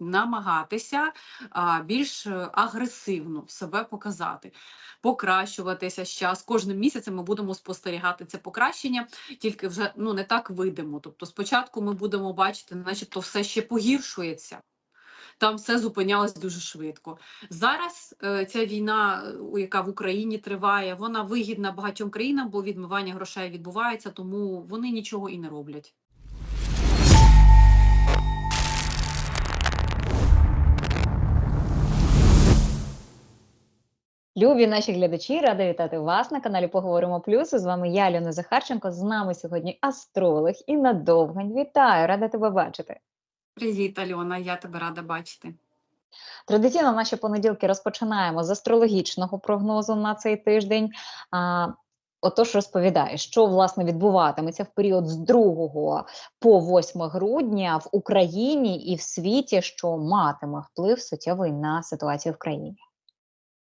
намагатися а, більш е, агресивно себе показати, покращуватися з час. Кожним місяцем ми будемо спостерігати це покращення, тільки вже ну не так видимо. Тобто, спочатку ми будемо бачити, начебто, все ще погіршується. Там все зупинялось дуже швидко. Зараз е, ця війна, яка в Україні триває, вона вигідна багатьом країнам, бо відмивання грошей відбувається, тому вони нічого і не роблять. Любі наші глядачі, рада вітати вас на каналі Поговоримо Плюс. З вами я, Альона Захарченко. З нами сьогодні астролог Інна Довгань. Вітаю, рада тебе бачити. Привіт, Альона, я тебе рада бачити. Традиційно наші понеділки розпочинаємо з астрологічного прогнозу на цей тиждень. Отож, розповідає, що власне відбуватиметься в період з 2 по 8 грудня в Україні і в світі, що матиме вплив суттєвий на ситуацію в країні.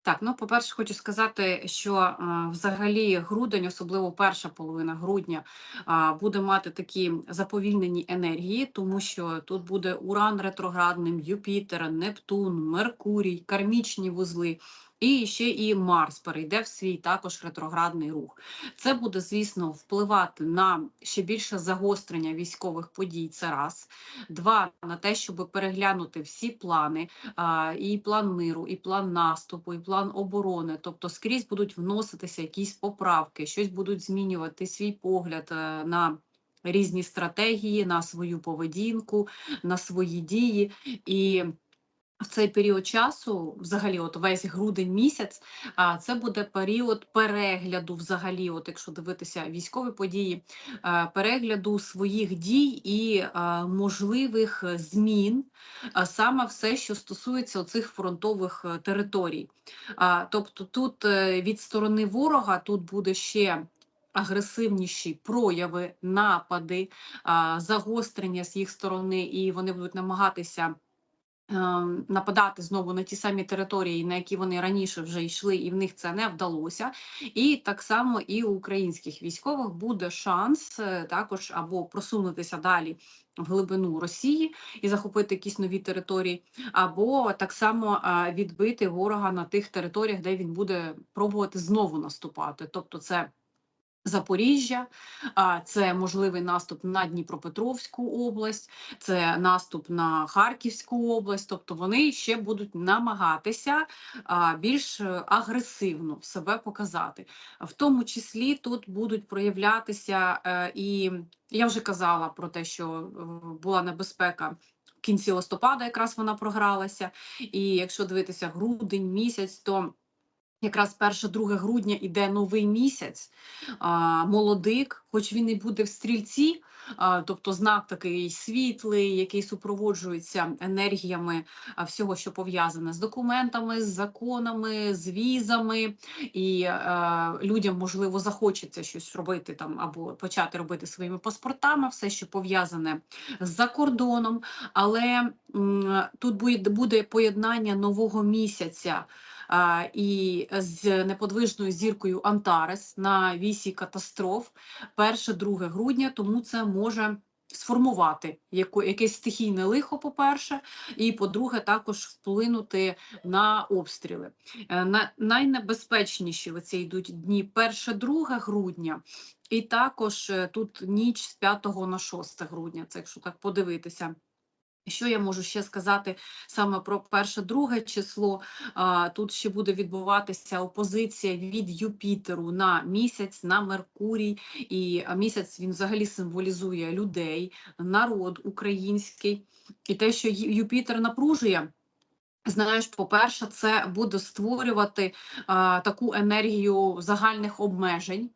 Так, ну по-перше, хочу сказати, що е, взагалі грудень, особливо перша половина грудня, буде мати такі заповільнені енергії, тому що тут буде Уран ретроградним, Юпітер, Нептун, Меркурій, кармічні вузли. І ще і Марс перейде в свій також ретроградний рух. Це буде, звісно, впливати на ще більше загострення військових подій. Це раз. Два на те, щоб переглянути всі плани, і план миру, і план наступу, і план оборони. Тобто скрізь будуть вноситися якісь поправки, щось будуть змінювати свій погляд е, на різні стратегії, на свою поведінку, на свої дії. І в цей період часу, взагалі, от весь грудень місяць, а це буде період перегляду, взагалі, от якщо дивитися військові події, перегляду своїх дій і можливих змін, саме все, що стосується оцих фронтових е, територій. Тобто, тут е, від сторони ворога тут буде ще. Агресивніші прояви, напади, загострення з їх сторони, і вони будуть намагатися нападати знову на ті самі території, на які вони раніше вже йшли, і в них це не вдалося. І так само і у українських військових буде шанс е, також або просунутися далі в глибину Росії і захопити якісь нові території, або так само е, відбити ворога на тих територіях, де він буде пробувати знову наступати. Тобто, це Запоріжжя, це можливий наступ на Дніпропетровську область, це наступ на Харківську область. Тобто вони ще будуть намагатися більш е, агресивно себе показати. В тому числі тут будуть проявлятися е, і я вже казала про те, що е, була небезпека. В кінці листопада якраз вона програлася, і якщо дивитися грудень місяць, то Якраз 1-2 грудня іде новий місяць, а, молодик, хоч він і буде в стрільці, а, тобто знак такий світлий, який супроводжується енергіями а, всього, що пов'язане з документами, з законами, з візами, і е, людям можливо захочеться щось робити там або почати робити своїми паспортами, все, що пов'язане з-за кордоном. Але м, тут буде, буде поєднання нового місяця а, і з неподвижною зіркою Антарес на вісі катастроф 1-2 грудня, тому це може сформувати якесь стихійне лихо, по-перше, і по-друге, також вплинути на обстріли. Е, На, найнебезпечніші оці йдуть дні 1-2 грудня. І також е, тут ніч з 5 на 6 грудня, це якщо так подивитися. Що я можу ще сказати саме про перше-друге число? Тут ще буде відбуватися опозиція від Юпітеру на місяць, на Меркурій. І місяць він взагалі символізує людей, народ український. І те, що Юпітер напружує. Знаєш, по-перше, це буде створювати таку енергію загальних обмежень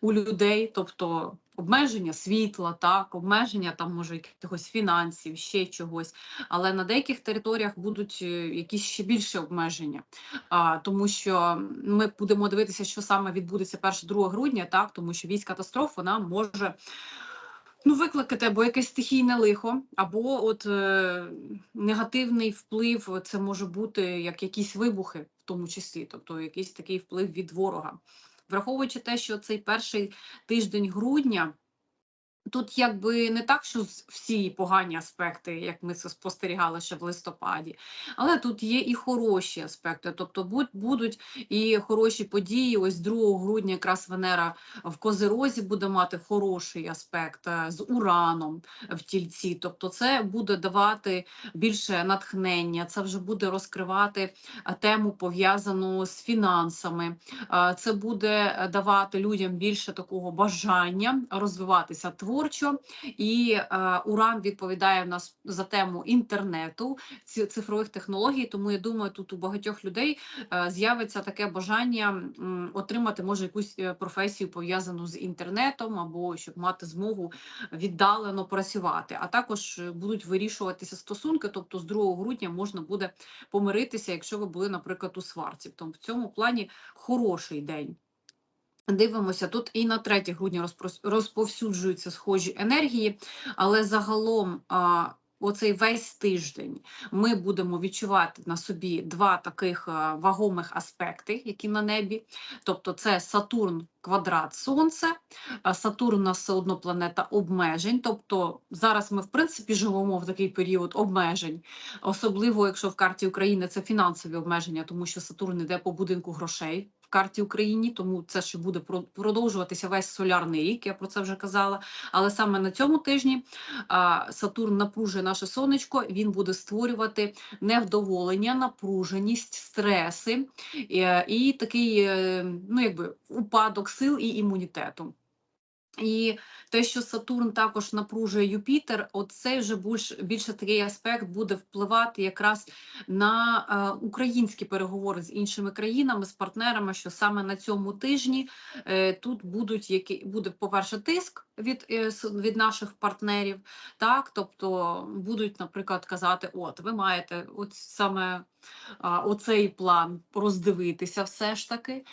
у людей, тобто обмеження світла, так, обмеження там може якихось фінансів, ще чогось. Але на деяких територіях будуть е, якісь ще більше обмеження, а, тому що ми будемо дивитися, що саме відбудеться 1-2 грудня, так, тому що військ катастроф вона може. Ну, викликати або якесь стихійне лихо, або от е, негативний вплив, це може бути як якісь вибухи, в тому числі, тобто якийсь такий вплив від ворога. Враховуючи те, що цей перший тиждень грудня Тут якби не так, що всі погані аспекти, як ми це спостерігали ще в листопаді, але тут є і хороші аспекти. Тобто будуть і хороші події. Ось 2 грудня якраз Венера в Козирозі буде мати хороший аспект е, з ураном в тільці. Тобто, це буде давати більше натхнення, це вже буде розкривати е, тему пов'язану з фінансами. Е, Це буде давати людям більше такого бажання розвиватися творчо. І е, Уран відповідає в нас за тему інтернету, цифрових технологій. Тому я думаю, тут у багатьох людей е, з'явиться таке бажання м, отримати може якусь е, професію пов'язану з інтернетом, або щоб мати змогу віддалено працювати. А також е, будуть вирішуватися стосунки. Тобто, з 2 грудня можна буде помиритися, якщо ви були, наприклад, у сварці. Тому в цьому плані хороший день. Дивимося, тут і на 3 грудня розповсюджуються схожі енергії, але загалом оцей весь тиждень ми будемо відчувати на собі два таких вагомих аспекти, які на небі. Тобто це Сатурн квадрат Сонце. Сатурн у нас все одно планета обмежень. Тобто зараз ми в принципі живемо в такий період обмежень, особливо якщо в карті України це фінансові обмеження, тому що Сатурн іде по будинку грошей карті Україні, тому це ще буде продовжуватися весь солярний рік. Я про це вже казала. Але саме на цьому тижні Сатурн напружує наше сонечко. Він буде створювати невдоволення, напруженість, стреси і такий, е, ну якби упадок сил і імунітету. І те, що Сатурн також напружує Юпітер, оцей вже більш, більше такий аспект буде впливати якраз на е, українські переговори з іншими країнами, з партнерами, що саме на цьому тижні е, тут будуть які буде, по-перше, тиск від, е, від наших партнерів, так, тобто будуть, наприклад, казати: от, ви маєте от саме оцей план роздивитися все ж таки,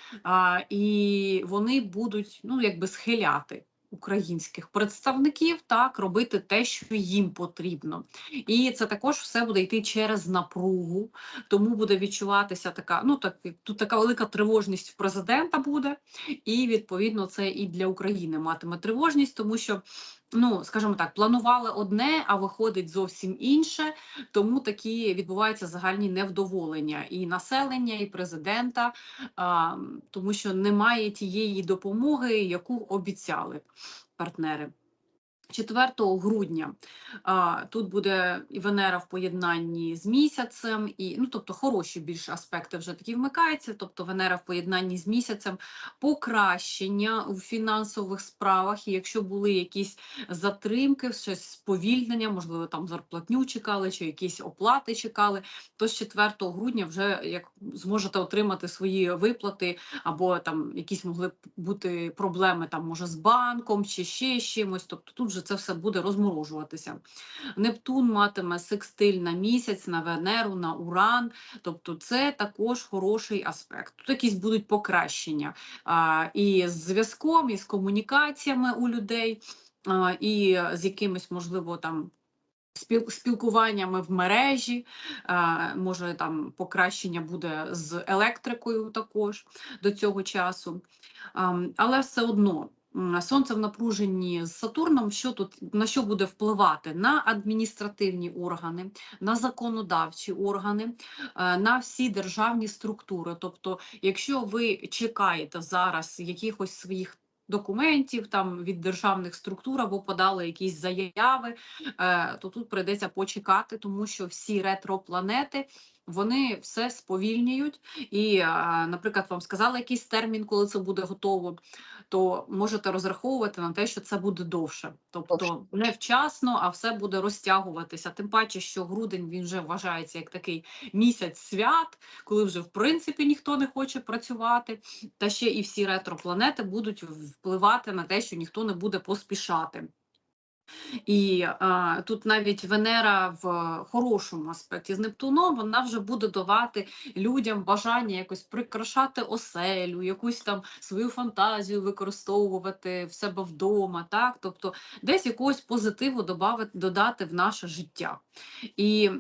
і вони будуть ну, якби схиляти українських представників так робити те, що їм потрібно. І це також все буде йти через напругу, тому буде відчуватися така, ну так тут така велика тривожність в президента буде, і відповідно це і для України матиме тривожність, тому що. Ну, скажімо так, планували одне, а виходить зовсім інше. Тому такі відбуваються загальні невдоволення і населення, і президента, тому що немає тієї допомоги, яку обіцяли партнери. 4 грудня а, тут буде і Венера в поєднанні з місяцем, і ну тобто хороші більше аспекти вже такі вмикаються. Тобто Венера в поєднанні з місяцем, покращення у фінансових справах. І якщо були якісь затримки, щось сповільнення, можливо, там зарплатню чекали, чи якісь оплати чекали, то з 4 грудня вже як зможете отримати свої виплати, або там якісь могли бути проблеми там, може, з банком чи ще з чимось. Тобто тут же це все буде розморожуватися. Нептун матиме секстиль на місяць, на Венеру, на Уран. Тобто, це також хороший аспект. Тут якісь будуть покращення а, і з зв'язком, і з комунікаціями у людей, а, і з якимись, можливо, там. Спілкуваннями в мережі, може там покращення буде з електрикою також до цього часу. Але все одно сонце в напруженні з Сатурном, що тут на що буде впливати? На адміністративні органи, на законодавчі органи, е, на всі державні структури. Тобто, якщо ви чекаєте зараз якихось своїх документів там від державних структур або подали якісь заяви, е, то тут прийдеться почекати, тому що всі ретропланети вони все сповільнюють. І, е, наприклад, вам сказали якийсь термін, коли це буде готово, то можете розраховувати на те, що це буде довше. Тобто не вчасно, а все буде розтягуватися. Тим паче, що грудень він вже вважається як такий місяць свят, коли вже в принципі ніхто не хоче працювати. Та ще і всі ретропланети будуть впливати на те, що ніхто не буде поспішати. І е, тут навіть Венера в хорошому аспекті з Нептуном, вона вже буде давати людям бажання якось прикрашати оселю, якусь там свою фантазію використовувати в себе вдома, так? Тобто десь якогось позитиву додати в наше життя. І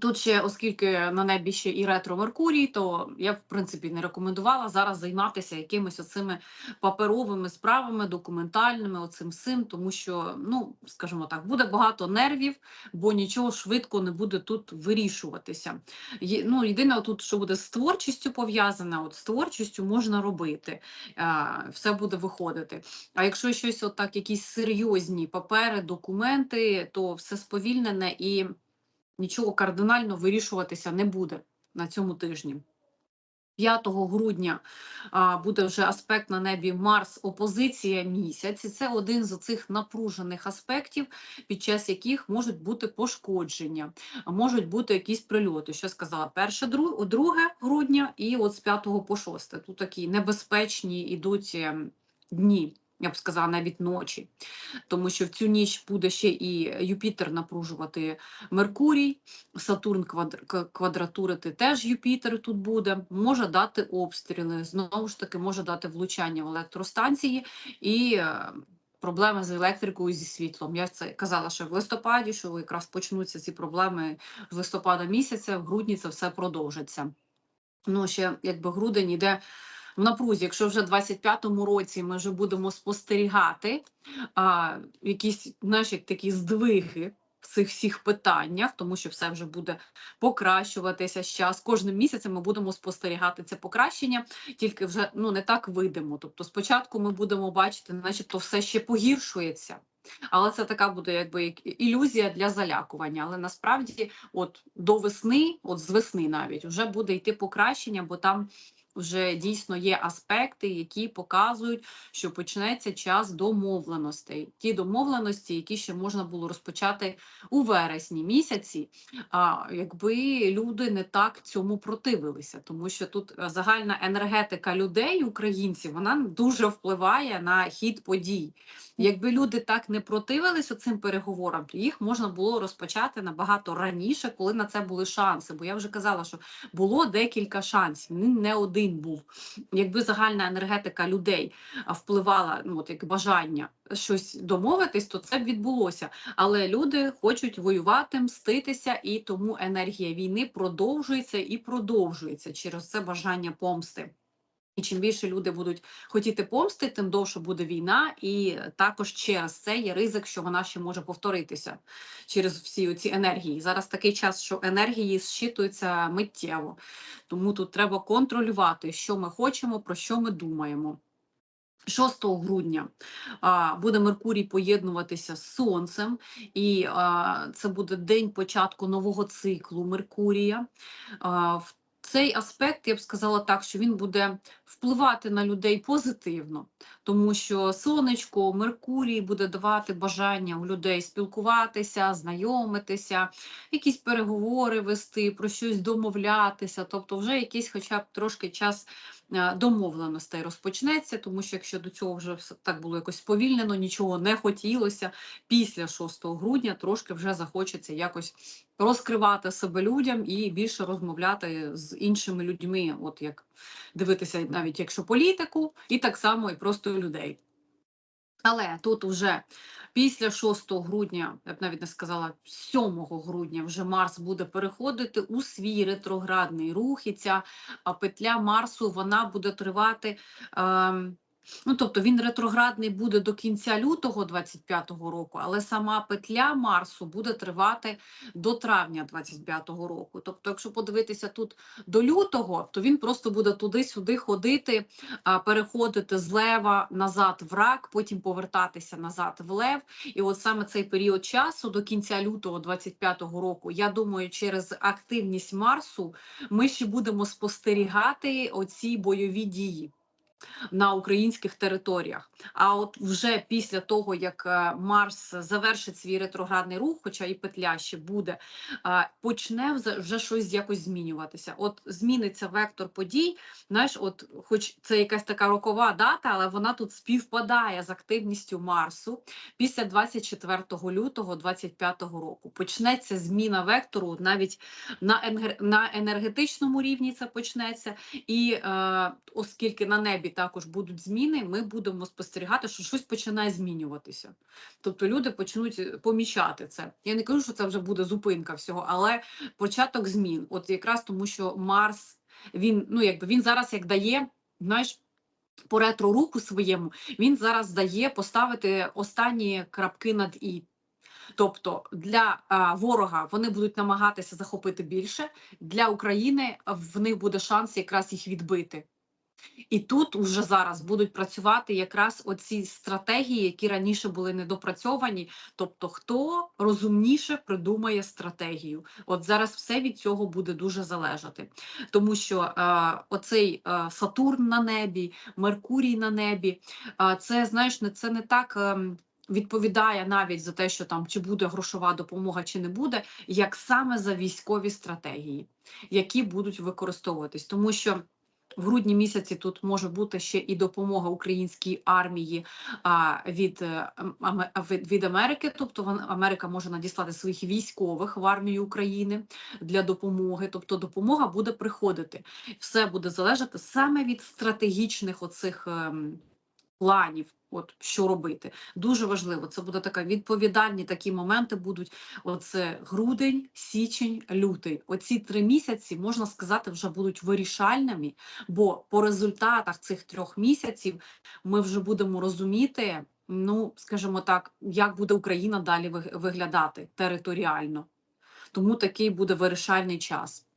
Тут ще, оскільки на небі ще і ретро Меркурій, то я в принципі не рекомендувала зараз займатися якимись оцими паперовими справами, документальними, оцим сим, тому що, ну скажімо так, буде багато нервів, бо нічого швидко не буде тут вирішуватися. Ну, єдине, тут, що буде з творчістю пов'язане, от з творчістю можна робити, е, все буде виходити. А якщо щось, отак, якісь серйозні папери, документи, то все сповільнене і нічого кардинально вирішуватися не буде на цьому тижні. 5 грудня а, буде вже аспект на небі Марс опозиція місяць. І це один з цих напружених аспектів, під час яких можуть бути пошкодження, можуть бути якісь прильоти. Що сказала? 1, 2 грудня і от з 5 по 6. Тут такі небезпечні ідуть ем, дні. Я б сказала, навіть ночі, тому що в цю ніч буде ще і Юпітер напружувати Меркурій, Сатурн квадратурити теж Юпітер тут буде, може дати обстріли, знову ж таки, може дати влучання в електростанції і е, проблеми з електрикою, зі світлом. Я це казала ще в листопаді, що якраз почнуться ці проблеми з листопада місяця, в грудні це все продовжиться. Ну, ще якби грудень іде в напрузі, якщо вже в 25-му році ми вже будемо спостерігати а, якісь знаєш, як такі здвиги в цих всіх питаннях, тому що все вже буде покращуватися з час. Кожним місяцем ми будемо спостерігати це покращення, тільки вже ну не так видимо. Тобто, спочатку ми будемо бачити, начебто, все ще погіршується. Але це така буде якби як ілюзія для залякування. Але насправді, от до весни, от з весни навіть, вже буде йти покращення, бо там вже дійсно є аспекти, які показують, що почнеться час домовленостей. Ті домовленості, які ще можна було розпочати у вересні місяці, а, якби люди не так цьому противилися, тому що тут е, загальна енергетика людей, українців, вона дуже впливає на хід подій. Якби люди так не противилися цим переговорам, то їх можна було розпочати набагато раніше, коли на це були шанси. Бо я вже казала, що було декілька шансів, не один був. Якби загальна енергетика людей впливала, ну от як бажання щось домовитись, то це б відбулося. Але люди хочуть воювати, мститися, і тому енергія війни продовжується і продовжується через це бажання помсти. І чим більше люди будуть хотіти помсти, тим довше буде війна, і також через це є ризик, що вона ще може повторитися через всі ці енергії. Зараз такий час, що енергії зчитуються миттєво, тому тут треба контролювати, що ми хочемо, про що ми думаємо. 6 грудня буде Меркурій поєднуватися з Сонцем, і це буде день початку нового циклу Меркурія. В цей аспект я б сказала так, що він буде впливати на людей позитивно, тому що сонечко, Меркурій буде давати бажання у людей спілкуватися, знайомитися, якісь переговори вести, про щось домовлятися, тобто вже якийсь, хоча б трошки час домовленостей розпочнеться, тому що якщо до цього вже так було якось сповільнено, нічого не хотілося, після 6 грудня трошки вже захочеться якось розкривати себе людям і більше розмовляти з іншими людьми, от як дивитися навіть якщо політику, і так само і просто людей. Але тут уже після 6 грудня, я б навіть не сказала, 7 грудня вже Марс буде переходити у свій ретроградний рух, і ця петля Марсу вона буде тривати. ем, Ну, тобто він ретроградний буде до кінця лютого 25-го року, але сама петля Марсу буде тривати до травня 25-го року. Тобто, якщо подивитися тут до лютого, то він просто буде туди-сюди ходити, переходити з лева назад в рак, потім повертатися назад в лев. І от саме цей період часу до кінця лютого 25-го року, я думаю, через активність Марсу ми ще будемо спостерігати оці бойові дії на українських територіях. А от вже після того, як е, Марс завершить свій ретроградний рух, хоча і петля ще буде, е, почне вже- щось якось змінюватися. От зміниться вектор подій. Знаєш, от, хоч це якась така рокова дата, але вона тут співпадає з активністю Марсу після 24 лютого 25 року. Почнеться зміна вектору навіть на енергетичному рівні це почнеться, і е, оскільки на небі небі також будуть зміни, ми будемо спостерігати, що щось починає змінюватися. Тобто люди почнуть е, помічати це. Я не кажу, що це вже буде зупинка всього, але початок змін. От якраз тому, що Марс він ну якби він зараз як дає, знаєш. По ретро руху своєму він зараз дає поставити останні крапки над і. Тобто для а, ворога вони будуть намагатися захопити більше, для України в них буде шанс якраз їх відбити. І тут уже зараз будуть працювати якраз оці стратегії, які раніше були недопрацьовані. Тобто, хто розумніше придумає стратегію. От зараз все від цього буде дуже залежати, тому що е, оцей е, Сатурн на небі, Меркурій на небі, е, це знаєш, не це не так. Е, Відповідає навіть за те, що там чи буде грошова допомога, чи не буде, як саме за військові стратегії, які будуть використовуватись, тому що в грудні місяці тут може бути ще і допомога українській армії а, від, е, від, Америки. Тобто Америка може надіслати своїх військових в армію України для допомоги. Тобто допомога буде приходити. Все буде залежати саме від стратегічних оцих ем, планів. От що робити, дуже важливо. Це буде така відповідальні такі моменти. Будуть оце грудень, січень, лютий. Оці три місяці можна сказати вже будуть вирішальними, бо по результатах цих трьох місяців ми вже будемо розуміти, ну скажімо так, як буде Україна далі виг- виглядати територіально. Тому такий буде вирішальний час.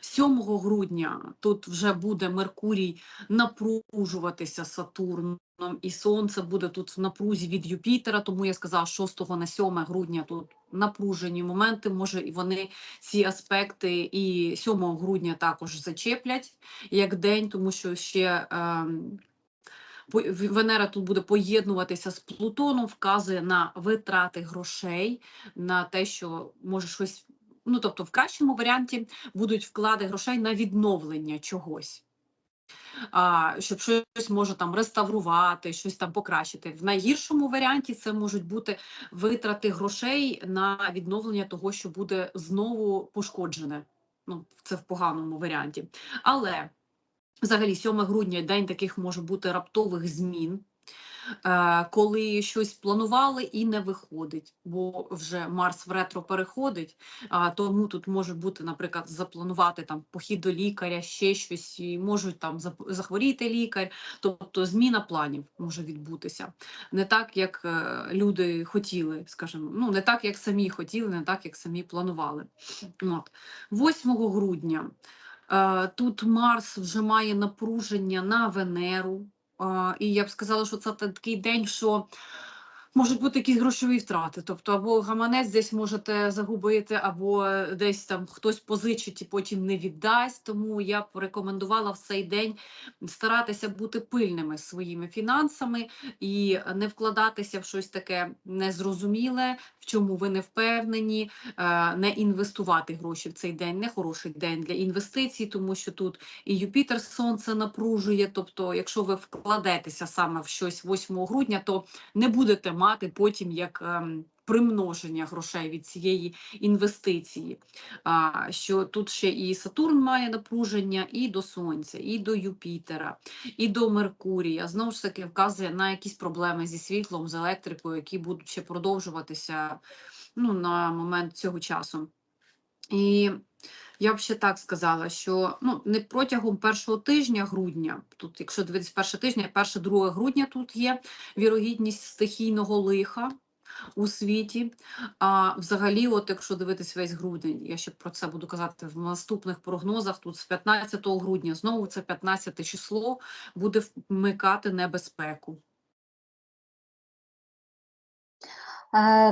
7 грудня тут вже буде Меркурій напружуватися Сатурном, і Сонце буде тут в напрузі від Юпітера. Тому я сказала, 6 на 7 грудня тут напружені моменти. Може, і вони ці аспекти і 7 грудня також зачеплять як день, тому що ще. В- Венера тут буде поєднуватися з Плутоном, вказує на витрати грошей, на те, що може щось. Ну, тобто, в кращому варіанті будуть вклади грошей на відновлення чогось. А, щоб щось може там реставрувати, щось там покращити. В найгіршому варіанті це можуть бути витрати грошей на відновлення того, що буде знову пошкоджене. Ну, це в поганому варіанті. Але Взагалі, 7 грудня день таких може бути раптових змін, коли щось планували і не виходить, бо вже Марс в ретро переходить. Тому тут може бути, наприклад, запланувати там похід до лікаря, ще щось, і можуть там захворіти лікар. Тобто зміна планів може відбутися. Не так, як е, люди хотіли, скажімо, ну не так, як самі хотіли, не так, як самі планували. От. 8 грудня. Е, Тут Марс вже має напруження на Венеру. І я б сказала, що це такий день, що можуть бути якісь грошові втрати. Тобто, або гаманець десь можете загубити, або е, десь там хтось позичить і потім не віддасть. Тому я б рекомендувала в цей день старатися бути пильними своїми фінансами і не вкладатися в щось таке незрозуміле, в чому ви не впевнені, е, не інвестувати гроші в цей день. Не хороший день для інвестицій, тому що тут і Юпітер сонце напружує. Тобто, якщо ви вкладетеся саме в щось 8 грудня, то не будете мати потім як. Примноження грошей від цієї інвестиції, а, що тут ще і Сатурн має напруження, і до Сонця, і до Юпітера, і до Меркурія. Знову ж таки, вказує на якісь проблеми зі світлом, з електрикою, які будуть ще продовжуватися ну, на момент цього часу. І я б ще так сказала, що ну, не протягом першого тижня грудня, тут, якщо дивитися перше тижня, перше, друге грудня тут є вірогідність стихійного лиха у світі. А взагалі, от якщо дивитись весь грудень, я ще про це буду казати в наступних прогнозах. Тут з 15 грудня знову це 15 число буде вмикати небезпеку.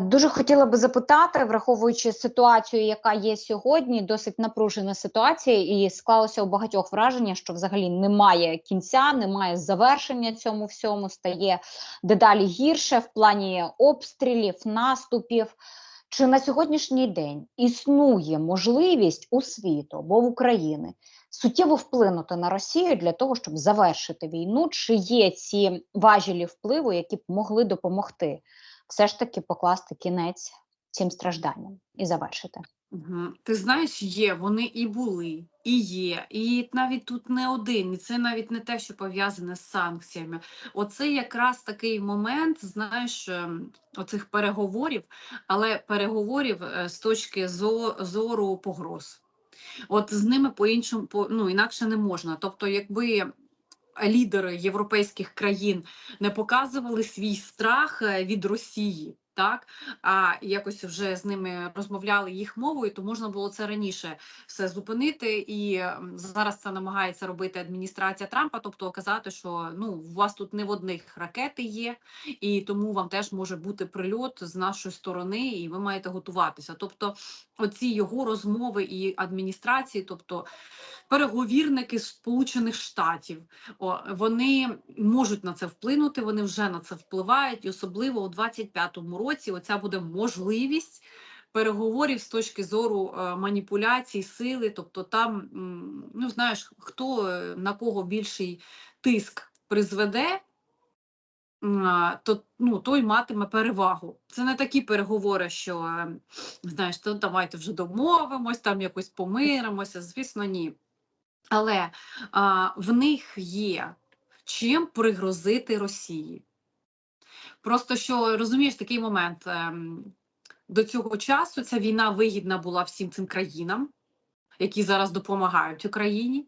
Дуже хотіла би запитати, враховуючи ситуацію, яка є сьогодні, досить напружена ситуація, і склалося у багатьох враження, що взагалі немає кінця, немає завершення цьому всьому, стає дедалі гірше в плані обстрілів, наступів. Чи на сьогоднішній день існує можливість у світу або в Україні суттєво вплинути на Росію для того, щоб завершити війну? Чи є ці важелі впливу, які б могли допомогти? Все ж таки покласти кінець цим стражданням і завершити. Мгм. Ти знаєш, є, вони і були, і є, і навіть тут не один, і це навіть не те, що пов'язане з санкціями. Оце якраз такий момент, знаєш, ем, оцих переговорів, але переговорів е, з точки зору погроз. От з ними по-іншому, по, ну, інакше не можна. Тобто, якби лідери європейських країн не показували свій страх е, від Росії, так а якось вже з ними розмовляли їх мовою, то можна було це раніше все зупинити. І зараз це намагається робити адміністрація Трампа, тобто казати, що ну у вас тут не в одних ракети є, і тому вам теж може бути прильот з нашої сторони, і ви маєте готуватися. Тобто, оці його розмови і адміністрації, тобто переговірники Сполучених Штатів, о, вони можуть на це вплинути, вони вже на це впливають, і особливо у 25-му році оця буде можливість переговорів з точки зору е, маніпуляцій, сили. Тобто, там ну знаєш, хто е, на кого більший тиск призведе. То ну той матиме перевагу. Це не такі переговори, що е, знаєш, то давайте вже домовимось, там якось помиримося. Звісно, ні. Але а, в них є чим пригрозити Росії. Просто що розумієш такий момент. ем, До цього часу ця війна вигідна була всім цим країнам, які зараз допомагають Україні,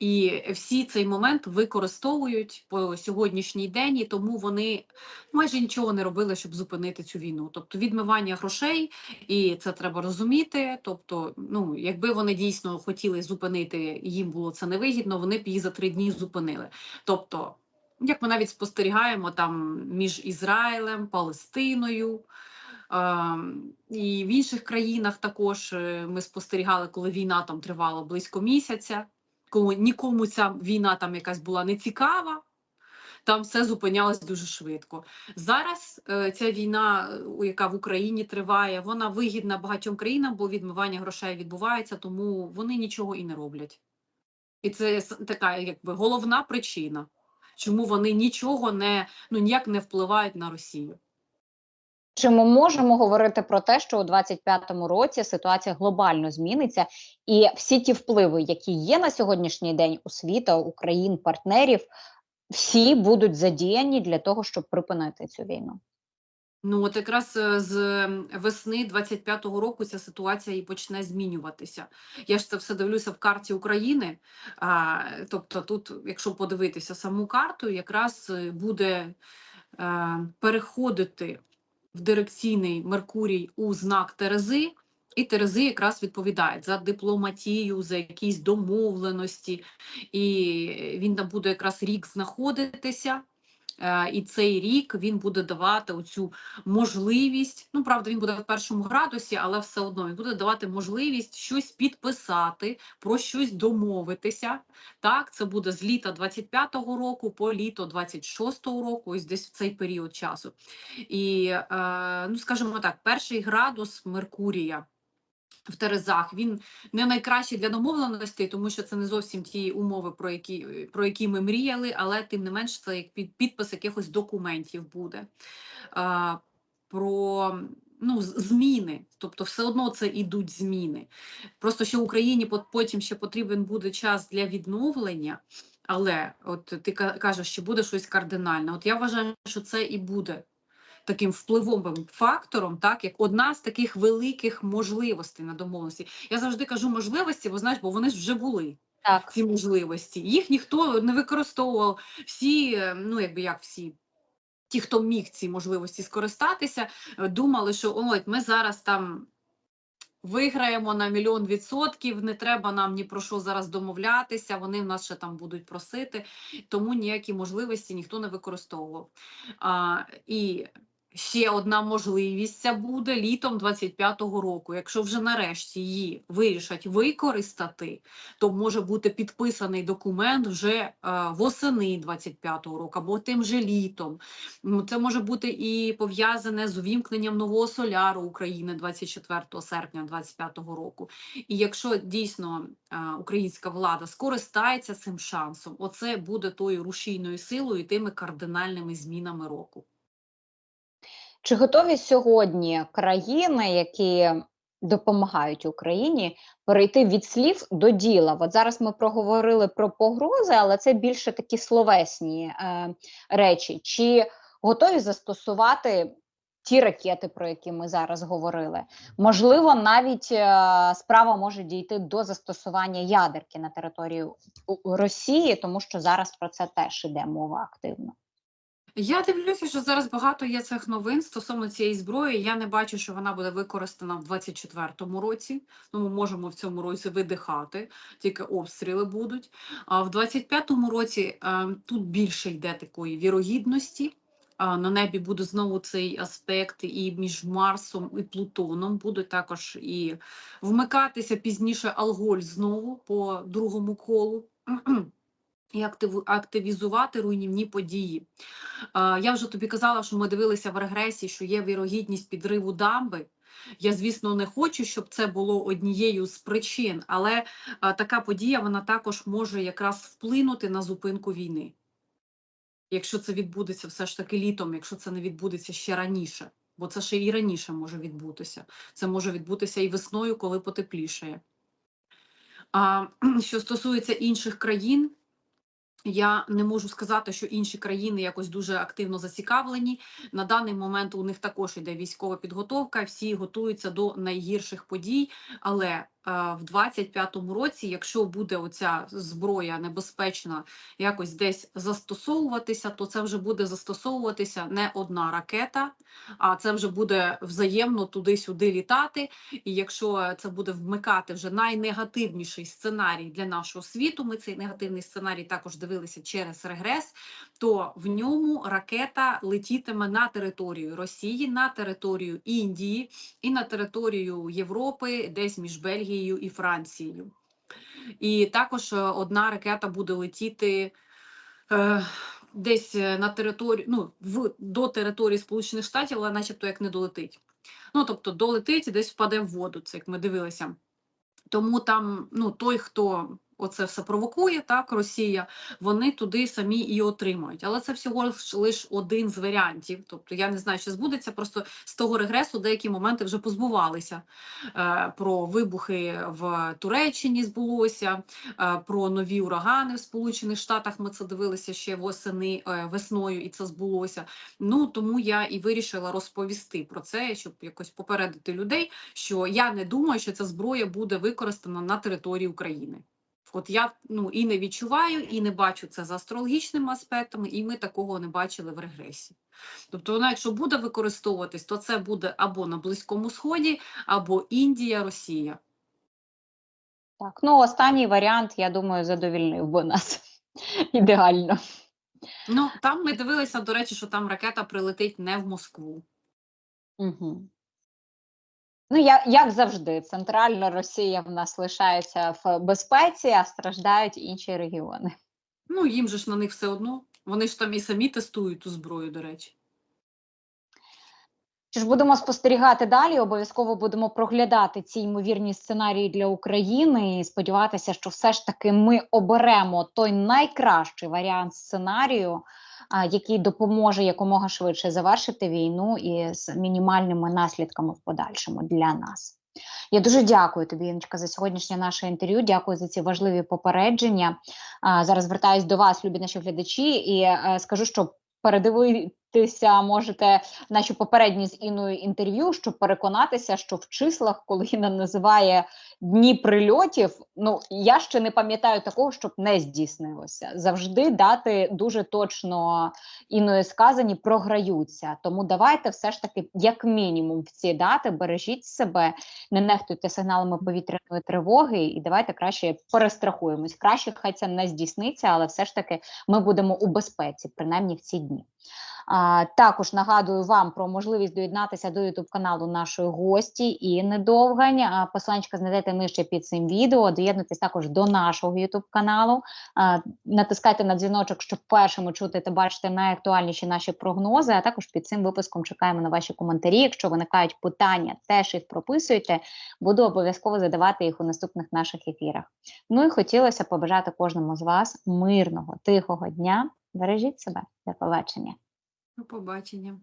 і всі цей момент використовують по сьогоднішній день, і тому вони майже нічого не робили, щоб зупинити цю війну. Тобто відмивання грошей, і це треба розуміти. Тобто, ну якби вони дійсно хотіли зупинити, їм було це невигідно, вони б її за три дні зупинили. Тобто, як ми навіть спостерігаємо там між Ізраїлем, Палестиною. Ем, І в інших країнах також е, ми спостерігали, коли війна там тривала близько місяця, коли нікому ця війна там якась була не цікава, там все зупинялось дуже швидко. Зараз е, ця війна, е, яка в Україні триває, вона вигідна багатьом країнам, бо відмивання грошей відбувається, тому вони нічого і не роблять. І це така якби головна причина, чому вони нічого не ну ніяк не впливають на Росію. Чи ми можемо говорити про те, що у 25-му році ситуація глобально зміниться, і всі ті впливи, які є на сьогоднішній день у світу, у партнерів, всі будуть задіяні для того, щоб припинити цю війну? Ну, от якраз е, з весни 25-го року ця ситуація і почне змінюватися. Я ж це все дивлюся в карті України. А, тобто, тут, якщо подивитися саму карту, якраз е, буде е, переходити в дирекційний Меркурій у знак Терези. І Терези якраз відповідають за дипломатію, за якісь домовленості, і він там буде якраз рік знаходитися. Е, І цей рік він буде давати оцю можливість. Ну, правда, він буде в першому градусі, але все одно він буде давати можливість щось підписати, про щось домовитися. Так, це буде з літа 25-го року по літо 26-го року, ось десь в цей період часу. І е, ну, скажімо так, перший градус Меркурія. В Терезах він не найкращий для домовленостей, тому що це не зовсім ті умови, про які, про які ми мріяли, але тим не менш це як підпис якихось документів буде. А, про ну, зміни, тобто все одно це ідуть зміни. Просто що Україні потім ще потрібен буде час для відновлення, але от ти кажеш, що буде щось кардинальне. От я вважаю, що це і буде таким впливовим фактором, так як одна з таких великих можливостей на домовленості. Я завжди кажу можливості, бо знаєш, бо вони ж вже були Так, ці можливості. Їх ніхто не використовував. Всі, е, ну якби як всі. Ті, хто міг ці можливості скористатися, е, думали, що ой, ми зараз там виграємо на мільйон відсотків, не треба нам ні про що зараз домовлятися, вони в нас ще там будуть просити, тому ніякі можливості ніхто не використовував. А, і ще одна можливість ця буде літом 25-го року. Якщо вже нарешті її вирішать використати, то може бути підписаний документ вже е, восени 25-го року або тим же літом. Це може бути і пов'язане з увімкненням нового соляру України 24 серпня 25-го року. І якщо дійсно е, українська влада скористається цим шансом, оце буде тою рушійною силою і тими кардинальними змінами року. Чи готові сьогодні країни, які допомагають Україні перейти від слів до діла. От зараз ми проговорили про погрози, але це більше такі словесні е, речі. Чи готові застосувати ті ракети, про які ми зараз говорили? Можливо, навіть е, справа може дійти до застосування ядерки на території Росії, тому що зараз про це теж іде мова активно. Я дивлюся, що зараз багато є цих новин стосовно цієї зброї. Я не бачу, що вона буде використана в 24-му році. Ну, ми можемо в цьому році видихати, тільки обстріли будуть. А в 25-му році е, тут більше йде такої вірогідності. А, на небі буде знову цей аспект, і між Марсом і Плутоном будуть також і вмикатися пізніше алголь знову по другому колу. І активізувати руйнівні події. Я вже тобі казала, що ми дивилися в регресії, що є вірогідність підриву дамби. Я, звісно, не хочу, щоб це було однією з причин, але така подія вона також може якраз вплинути на зупинку війни. Якщо це відбудеться все ж таки літом, якщо це не відбудеться ще раніше, бо це ще і раніше може відбутися. Це може відбутися і весною, коли потеплішає. А що стосується інших країн, я не можу сказати, що інші країни якось дуже активно зацікавлені. На даний момент у них також іде військова підготовка, всі готуються до найгірших подій. Але в 25-му році, якщо буде оця зброя небезпечна якось десь застосовуватися, то це вже буде застосовуватися не одна ракета, а це вже буде взаємно туди-сюди літати. І якщо це буде вмикати вже найнегативніший сценарій для нашого світу, ми цей негативний сценарій також дивилися через регрес, то в ньому ракета летітиме на територію Росії, на територію Індії і на територію Європи, десь між Бельгією і Францією. І також е, одна ракета буде летіти. Е, Десь е, на територію, ну, в, до території Сполучених Штатів, але начебто як не долетить. Ну, тобто долетить і десь впаде в воду, це як ми дивилися. Тому там ну, той, хто оце все провокує, так, Росія, вони туди самі і отримають. Але це всього лише один з варіантів. Тобто я не знаю, що збудеться, просто з того регресу деякі моменти вже позбувалися. Е, про вибухи в Туреччині збулося, е, про нові урагани в Сполучених Штатах. Ми це дивилися ще восени, е, весною, і це збулося. Ну тому я і вирішила розповісти про це, щоб якось попередити людей, що я не думаю, що ця зброя буде використана на території України. От я ну і не відчуваю, і не бачу це за астрологічними аспектами, і ми такого не бачили в регресі. Тобто, вона, якщо буде використовуватись, то це буде або на Близькому Сході, або Індія, Росія. Так, ну останній варіант, я думаю, задовільнив би нас ідеально. Ну там ми дивилися, до речі, що там ракета прилетить не в Москву. Угу. Ну, я, як завжди, центральна Росія в нас лишається в безпеці, а страждають інші регіони. Ну їм же ж на них все одно. Вони ж там і самі тестують ту зброю, до речі. Що ж будемо спостерігати далі? Обов'язково будемо проглядати ці ймовірні сценарії для України і сподіватися, що все ж таки ми оберемо той найкращий варіант сценарію, який допоможе якомога швидше завершити війну і з мінімальними наслідками в подальшому для нас. Я дуже дякую тобі, Іночка, за сьогоднішнє наше інтерв'ю. Дякую за ці важливі попередження. Зараз звертаюсь до вас, любі наші глядачі, і е, скажу, що передивитися можете наші попередні з Іною інтерв'ю, щоб переконатися, що в числах, коли Інна називає дні прильотів, ну я ще не пам'ятаю такого, щоб не здійснилося. Завжди дати дуже точно Іною сказані програються. Тому давайте все ж таки, як мінімум, в ці дати бережіть себе, не нехтуйте сигналами повітряної тривоги, і давайте краще перестрахуємось. Краще хай це не здійсниться, але все ж таки ми будемо у безпеці, принаймні в ці дні. Також нагадую вам про можливість доєднатися до youtube каналу нашої гості Інни Довгань. А, Посиланчика знайдете нижче під цим відео. Доєднуйтесь також до нашого youtube каналу. Натискайте на дзвіночок, щоб першими чути та бачити найактуальніші наші прогнози. А також під цим випуском чекаємо на ваші коментарі. Якщо виникають питання, теж їх прописуйте. Буду обов'язково задавати їх у наступних наших ефірах. Ну і хотілося побажати кожному з вас мирного, тихого дня. Бережіть себе. До побачення. До побачення.